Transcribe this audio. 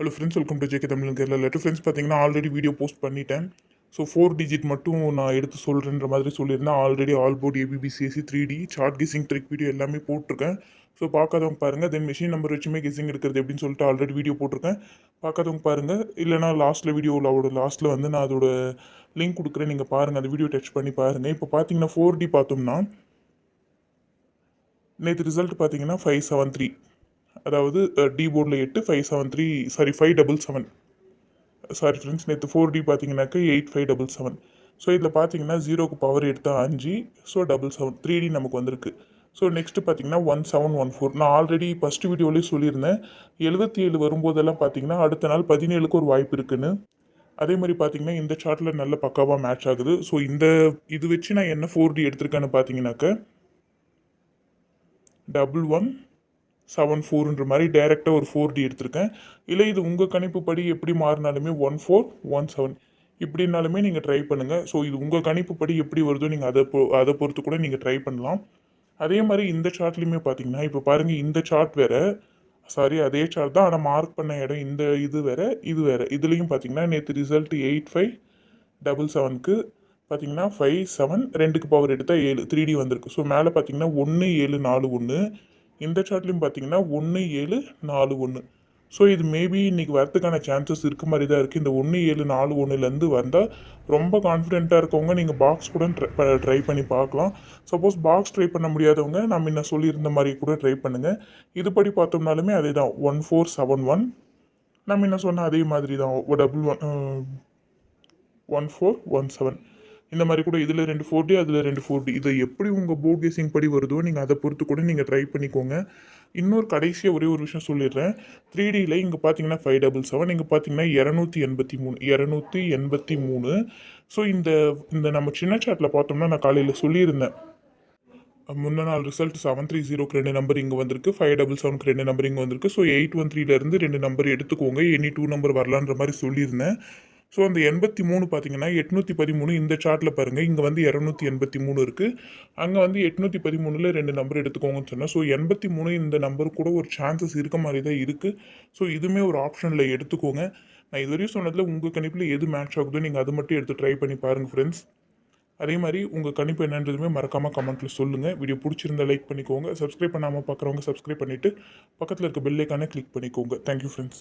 Hello friends welcome to JK Tamil Kerala lottery friends பார்த்தீங்கன்னா already video post பண்ணிட்டேன். So four digit மட்டும் நான் எடுத்து சொல்கிறேன்ற மாதிரி சொல்லியிருந்தேன். Already all board ஏபிபிசிஎஸ்சி three D chart guessing trick video எல்லாமே போட்டிருக்கேன். ஸோ பார்க்காதவங்க பாருங்கள் தென் மிஷின் நம்பர் வச்சுமே கெஸிங் எடுக்கிறது எப்படின்னு சொல்லிட்டு ஆல்ரெடி வீடியோ போட்டிருக்கேன். பார்க்காதவங்க பாருங்கள் இல்லைனா லாஸ்ட்டில் வீடியோவில் அவரோட லாஸ்ட்டில் வந்து நான் அதோட லிங்க் கொடுக்குறேன். நீங்கள் பாருங்கள் அந்த வீடியோ டச் பண்ணி பாருங்கள் இப்போ பார்த்தீங்கன்னா ஃபோர் டி பார்த்தோம்னா நேற்று ரிசல்ட் பார்த்தீங்கன்னா ஃபைவ் செவன் த்ரீ அதாவது டி போர்டில் எட்டு five seven three sorry five double seven sorry friends நேற்று ஃபோர் டி பார்த்தீங்கன்னாக்கா eight five double seven so இதில் பார்த்தீங்கன்னா ஜீரோக்கு பவர் எடுத்தால் அஞ்சு so double seven three D நமக்கு வந்திருக்கு. ஸோ நெக்ஸ்ட்டு பார்த்தீங்கன்னா ஒன் செவன் ஒன் ஃபோர் நான் ஆல்ரெடி ஃபஸ்ட்டு வீடியோலேயே சொல்லியிருந்தேன். எழுபத்தி ஏழு வரும்போதெல்லாம் பார்த்தீங்கன்னா அடுத்த நாள் பதினேழுக்கு ஒரு வாய்ப்பு இருக்குன்னு. அதே மாதிரி பார்த்தீங்கன்னா இந்த சார்ட்டில் நல்ல பக்காவாக மேட்ச் ஆகுது. ஸோ இந்த இது வச்சு நான் என்ன ஃபோர் டி எடுத்திருக்கேன்னு பார்த்தீங்கன்னாக்க டபுள் ஒன் செவன் ஃபோர்ன்ற மாதிரி டைரெக்டாக ஒரு ஃபோர் டி எடுத்திருக்கேன். இல்லை இது உங்கள் கணிப்புப்படி எப்படி மாறினாலுமே ஒன் ஃபோர் ஒன் செவன் இப்படினாலுமே நீங்கள் ட்ரை பண்ணுங்கள் ஸோ இது உங்கள் கணிப்புப்படி எப்படி வருதோ நீங்கள் அதை பொ அதை பொறுத்து கூட நீங்கள் ட்ரை பண்ணலாம். அதே மாதிரி இந்த சார்ட்லேயுமே பார்த்தீங்கன்னா இப்போ பாருங்கள் இந்த சார்ட் வேறு. சாரி அதே சார்ட் தான். ஆனால் மார்க் பண்ண இடம் இந்த இது வேறு இது வேறு. இதுலேயும் பார்த்தீங்கன்னா நேற்று ரிசல்ட் எயிட் ஃபைவ் டபுள் செவனுக்கு பார்த்தீங்கன்னா ஃபைவ் செவன் ரெண்டுக்கு பவர் எடுத்தால் ஏழு த்ரீ டி வந்திருக்கு. ஸோ மேலே பார்த்தீங்கன்னா ஒன்று ஏழு நாலு ஒன்று இந்த சார்ட்லையும் பார்த்தீங்கன்னா ஒன்று ஏழு நாலு ஒன்று ஸோ இது மேபி இன்றைக்கி வரதுக்கான சான்சஸ் இருக்க மாதிரி தான் இருக்குது இந்த ஒன்று ஏழு நாலு ஒன்றுலேருந்து வந்தால் ரொம்ப கான்ஃபிடென்ட்டாக இருக்கவங்க நீங்கள் பாக்ஸ் கூட ட்ரை ட்ரை பண்ணி பார்க்கலாம். சப்போஸ் பாக்ஸ் ட்ரை பண்ண முடியாதவங்க நம்ம என்ன சொல்லியிருந்த மாதிரி கூட ட்ரை பண்ணுங்கள் இதுபடி பார்த்தோம்னாலுமே அதே தான் ஒன் ஃபோர் செவன் ஒன் நம்ம என்ன சொன்ன அதே மாதிரி தான் double one one four one seven இந்த மாதிரி கூட இதில் ரெண்டு ஃபோர்ட்டி அதில் ரெண்டு ஃபோர்ட்டி இதை எப்படி உங்கள் போர்ட் கேசிங் படி வருதோ நீங்கள் அதை பொறுத்து கூட நீங்கள் ட்ரை பண்ணிக்கோங்க. இன்னொரு கடைசியாக ஒரே ஒரு விஷயம் சொல்லிடுறேன். த்ரீ டியில் இங்கே பார்த்தீங்கன்னா ஃபைவ் டபுள் செவன் இங்கே பார்த்தீங்கன்னா இரநூத்தி எண்பத்தி மூணு இரநூத்தி எண்பத்தி மூணு. ஸோ இந்த இந்த நம்ம சின்ன சாட்டில் பார்த்தோம்னா நான் காலையில் சொல்லியிருந்தேன். முன்ன நாள் ரிசல்ட் செவன் த்ரீ ஜீரோக்கு ரெண்டு நம்பர் இங்கே வந்திருக்கு ஃபைவ் டபுள் செவனுக்கு ரெண்டு நம்பர் இங்கே வந்திருக்கு. ஸோ எயிட் ஒன் த்ரீலேருந்து ரெண்டு நம்பர் எடுத்துக்கோங்க. எனி டூ நம்பர் வரலான்ற மாதிரி சொல்லியிருந்தேன். ஸோ அந்த எண்பத்தி மூணு பார்த்தீங்கன்னா எட்நூற்றி பதிமூணு இந்த சார்ட்டில் பாருங்கள் இங்கே வந்து இரநூத்தி எண்பத்தி மூணு இருக்குது அங்கே வந்து எட்நூற்றி பதிமூணில் ரெண்டு நம்பர் எடுத்துக்கோங்கன்னு சொன்னேன் ஸோ எண்பத்தி மூணு இந்த நம்பர் கூட ஒரு சான்சஸ் இருக்க மாதிரி தான் இருக்குது ஸோ இதுவுமே ஒரு ஆப்ஷனில் எடுத்துக்கோங்க. நான் இதுவரையும் சொன்னதில் உங்கள் கணிப்பில் எது மேட்ச் ஆகுதோ நீங்கள் அது மட்டும் எடுத்து ட்ரை பண்ணி பாருங்கள் ஃப்ரெண்ட்ஸ் அதே மாதிரி உங்கள் கணிப்பு என்னன்றதுமே மறக்காமல் கமெண்ட்டில் சொல்லுங்கள் வீடியோ பிடிச்சிருந்தா லைக் பண்ணிக்கோங்க. சப்ஸ்கிரைப் பண்ணாமல் பார்க்குறவங்க சப்ஸ்கிரைப் பண்ணிவிட்டு பக்கத்தில் இருக்க பெல்லைக்கான கிளிக் பண்ணிக்கோங்க. Thank you friends